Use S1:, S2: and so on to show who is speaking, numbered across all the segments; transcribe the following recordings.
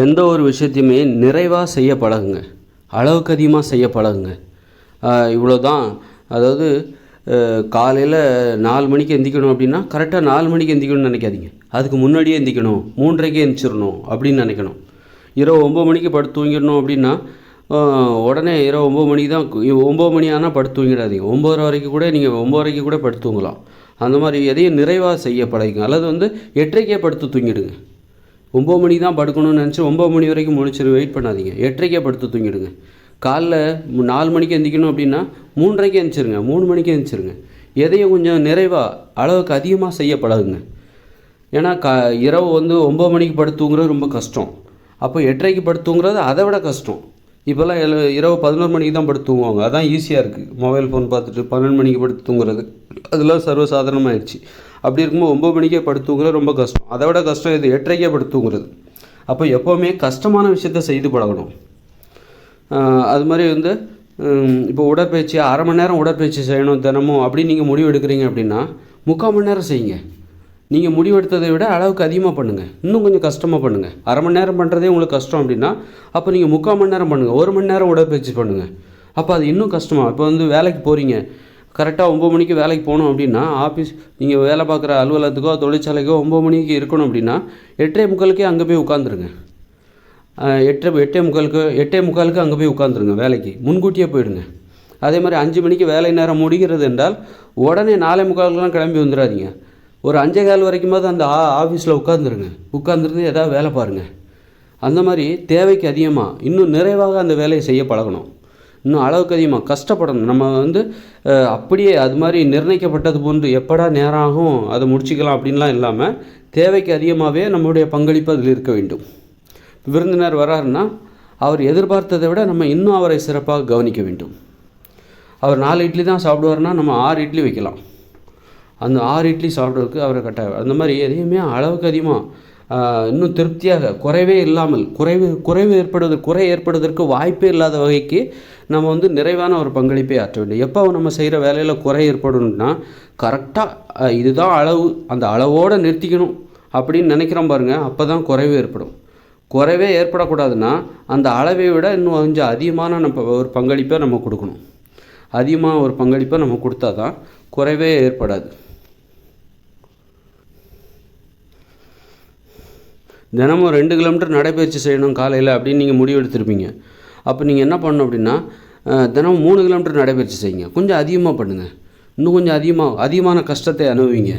S1: எந்த ஒரு விஷயத்தையுமே நிறைவாக செய்ய பழகுங்க. அளவுக்கு அதிகமாக செய்ய பழகுங்க. இவ்வளோ தான் அதாவது காலையில் நாலு மணிக்கு எந்திக்கணும் அப்படின்னா கரெக்டாக நாலு மணிக்கு எந்திக்கணும்னு நினைக்காதீங்க. அதுக்கு முன்னாடியே எந்திக்கணும். மூன்றரைக்கே எந்திரிச்சிடணும் அப்படின்னு நினைக்கணும். இரவு ஒம்பது மணிக்கு படுத்து தூங்கிடணும் அப்படின்னா உடனே இரவு ஒம்பது மணிக்கு தான் ஒம்பது மணி ஆனால் படுத்து தூங்கிடாதீங்க. ஒம்பதரை வரைக்கும் கூட நீங்கள் ஒம்பதரைக்கு கூட படுத்து தூங்கலாம். அந்த மாதிரி எதையும் நிறைவாக செய்ய பழகிங்க அல்லது வந்து எட்டரைக்கே படுத்து தூங்கிடுங்க. ஒம்பது மணிக்கு தான் படுக்கணும்னு நினச்சி ஒம்பது மணி வரைக்கும் முடிச்சிரு வெயிட் பண்ணாதீங்க. எட்டரைக்கே படுத்து தூங்கிடுங்க. காலைல நாலு மணிக்கு எந்திக்கணும் அப்படின்னா மூன்றரைக்கு எந்திரிச்சிருங்க மூணு மணிக்கு எந்திரிச்சிருங்க எதையும் கொஞ்சம் நிறைவாக அளவுக்கு அதிகமாக செய்ய பழகுங்க ஏன்னா க இரவு வந்து ஒம்பது மணிக்கு படுத்து தூங்குறது ரொம்ப கஷ்டம். அப்போ எட்டரைக்கு படுத்து தூங்குறது அதை விட கஷ்டம். இப்போல்லாம் எல இரவு பதினோரு மணிக்கு தான் படுத்து தூங்குவாங்க. அதான் ஈஸியாக இருக்குது மொபைல் ஃபோன் பார்த்துட்டு பன்னெண்டு மணிக்கு படுத்து தூங்குறது. அதெல்லாம் சர்வசாதாரணமாகிடுச்சு அப்படி இருக்கும்போது ஒம்பது மணிக்கே படுத்துங்கிறது ரொம்ப கஷ்டம். அதை விட கஷ்டம் இது எட்டரைக்கே படுத்துங்கிறது. அப்போ எப்போவுமே கஷ்டமான விஷயத்த செய்து பழகணும். அது மாதிரி வந்து இப்போ உடற்பயிற்சி அரை மணி நேரம் உடற்பயிற்சி செய்யணும் தினமும் அப்படின்னு நீங்கள் முடிவு எடுக்கிறீங்க அப்படின்னா முக்கால் மணி நேரம் செய்யுங்க. நீங்கள் முடிவெடுத்ததை விட அளவுக்கு அதிகமாக பண்ணுங்கள் இன்னும் கொஞ்சம் கஷ்டமாக பண்ணுங்கள் அரை மணி நேரம் பண்ணுறதே உங்களுக்கு கஷ்டம் அப்படின்னா அப்போ நீங்கள் முக்கால் மணி நேரம் பண்ணுங்கள் ஒரு மணி நேரம் உடற்பயிற்சி பண்ணுங்கள் அப்போ அது இன்னும் கஷ்டமாக இப்போ வந்து வேலைக்கு போகிறீங்க கரெக்டாக ஒம்பது மணிக்கு வேலைக்கு போகணும் அப்படின்னா ஆஃபீஸ் நீங்கள் வேலை பார்க்குற அலுவலகத்துக்கோ தொழிற்சாலைக்கோ ஒம்பது மணிக்கு இருக்கணும் அப்படின்னா எட்டே முக்காலுக்கே அங்கே போய் உட்காந்துருங்க ஆஹ் எட்டு எட்டே முக்காலுக்கு எட்டே முக்காலுக்கு அங்கே போய் உட்காந்துருங்க வேலைக்கு. முன்கூட்டியே போயிடுங்க. அதே மாதிரி அஞ்சு மணிக்கு வேலை நேரம் முடிகிறது என்றால் உடனே நாலே முக்காலுக்குலாம் கிளம்பி வந்துடாதீங்க. ஒரு அஞ்சே கால் வரைக்குமாவது அந்த ஆ ஆஃபீஸில் உட்காந்துருங்க உட்காந்துருந்து ஏதாவது வேலை பாருங்கள் அந்த மாதிரி தேவைக்கு அதிகமாக இன்னும் நிறைவாக அந்த வேலையை செய்ய பழகணும். இன்னும் அளவுக்கு அதிகமாக கஷ்டப்படணும். நம்ம வந்து அப்படியே அது மாதிரி நிர்ணயிக்கப்பட்டது போன்று எப்படா நேரம் ஆகும் அதை முடிச்சுக்கலாம் அப்படின்லாம் இல்லாமல் தேவைக்கு அதிகமாகவே நம்மளுடைய பங்களிப்பு அதில் இருக்க வேண்டும். விருந்தினர் வராருன்னா அவர் எதிர்பார்த்ததை விட நம்ம இன்னும் அவரை சிறப்பாக கவனிக்க வேண்டும். அவர் நாலு இட்லி தான் சாப்பிடுவாருன்னா நம்ம ஆறு இட்லி வைக்கலாம். அந்த ஆறு இட்லி சாப்பிட்றதுக்கு அவரை கட்டாயம். அந்த மாதிரி எதையுமே அளவுக்கு அதிகமாக இன்னும் திருப்தியாக குறைவே இல்லாமல் குறைவு குறைவு ஏற்படுவது குறை ஏற்படுவதற்கு வாய்ப்பே இல்லாத வகைக்கு நம்ம வந்து நிறைவான ஒரு பங்களிப்பை ஆற்ற வேண்டும். எப்போ நம்ம செய்கிற வேலையில் குறை ஏற்படணும்னா கரெக்டாக இதுதான் அளவு அந்த அளவோடு நிறுத்திக்கணும் அப்படின்னு நினைக்கிறோம் பாருங்கள் அப்போ தான் குறைவு ஏற்படும். குறைவே ஏற்படக்கூடாதுன்னா அந்த அளவை விட இன்னும் கொஞ்சம் அதிகமான நம்ம ஒரு பங்களிப்பை நம்ம கொடுக்கணும். அதிகமாக ஒரு பங்களிப்பை நம்ம கொடுத்தா தான் குறைவே ஏற்படாது. தினமும் ரெண்டு கிலோமீட்டர் நடைப்பயிற்சி செய்யணும் காலையில் அப்படின்னு நீங்கள் முடிவு எடுத்திருப்பீங்க. அப்போ நீங்கள் என்ன பண்ணணும் அப்படின்னா தினமும் மூணு கிலோமீட்டர் நடைப்பயிற்சி செய்யுங்க. கொஞ்சம் அதிகமாக பண்ணுங்கள் இன்னும் கொஞ்சம் அதிகமாக அதிகமான கஷ்டத்தை அனுபவிங்க.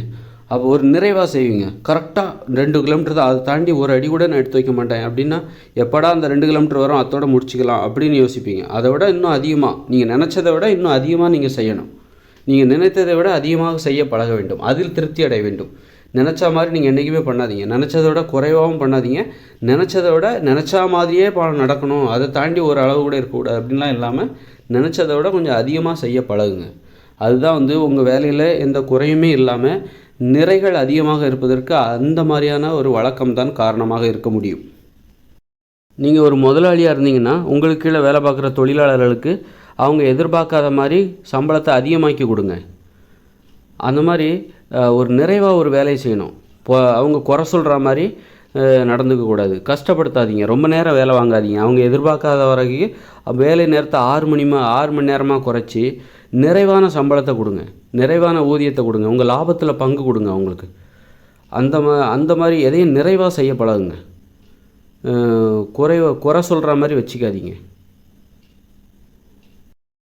S1: அப்போ ஒரு நிறைவாக செய்வீங்க. கரெக்டாக ரெண்டு கிலோமீட்டர் தான். அதை தாண்டி ஒரு அடி கூட நான் எடுத்து வைக்க மாட்டேன். அப்படின்னா எப்படா அந்த ரெண்டு கிலோமீட்டர் வரும் அதோட முடிச்சுக்கலாம் அப்படின்னு யோசிப்பீங்க. அதை விட இன்னும் அதிகமாக நீங்கள் நினச்சதை விட இன்னும் அதிகமாக நீங்கள் செய்யணும். நீங்கள் நினைத்ததை விட அதிகமாக செய்ய பழக வேண்டும். அதில் திருப்தி அடைய வேண்டும். நினச்ச மாதிரி நீங்கள் என்றைக்குமே பண்ணாதீங்க. நினச்சதோட விட குறைவாகவும் பண்ணாதீங்க. நினச்சதோட விட நினச்சா மாதிரியே பணம் நடக்கணும். அதை தாண்டி ஒரு அளவு கூட இருக்கக்கூடாது அப்படின்லாம் இல்லாமல் நினச்சதோட விட கொஞ்சம் அதிகமாக செய்ய பழகுங்க. அதுதான் வந்து உங்கள் வேலையில் எந்த குறையுமே இல்லாமல் நிறைகள் அதிகமாக இருப்பதற்கு அந்த மாதிரியான ஒரு வழக்கம் தான் காரணமாக இருக்க முடியும். நீங்கள் ஒரு முதலாளியாக இருந்தீங்கன்னா உங்களுக்கு கீழே வேலை பார்க்குற தொழிலாளர்களுக்கு அவங்க எதிர்பார்க்காத மாதிரி சம்பளத்தை அதிகமாக்கி கொடுங்க. அந்த மாதிரி ஒரு நிறைவாக ஒரு வேலையை செய்யணும். இப்போ அவங்க குறை சொல்கிற மாதிரி நடந்துக்கக்கூடாது நடந்துக்க கூடாது. கஷ்டப்படுத்தாதீங்க. ரொம்ப நேரம் வேலை வாங்காதீங்க. அவங்க எதிர்பார்க்காத வரைக்கும் வேலை நேரத்தை ஆறு மணிமா ஆறு மணி நேரமாக குறைச்சி நிறைவான சம்பளத்தை கொடுங்க. நிறைவான ஊதியத்தை கொடுங்க. உங்கள் லாபத்தில் பங்கு கொடுங்க அவங்களுக்கு. அந்த மா அந்த மாதிரி எதையும் நிறைவாக செய்ய பழகுங்க. குறைவ குறை சொல்கிற மாதிரி வச்சுக்காதீங்க.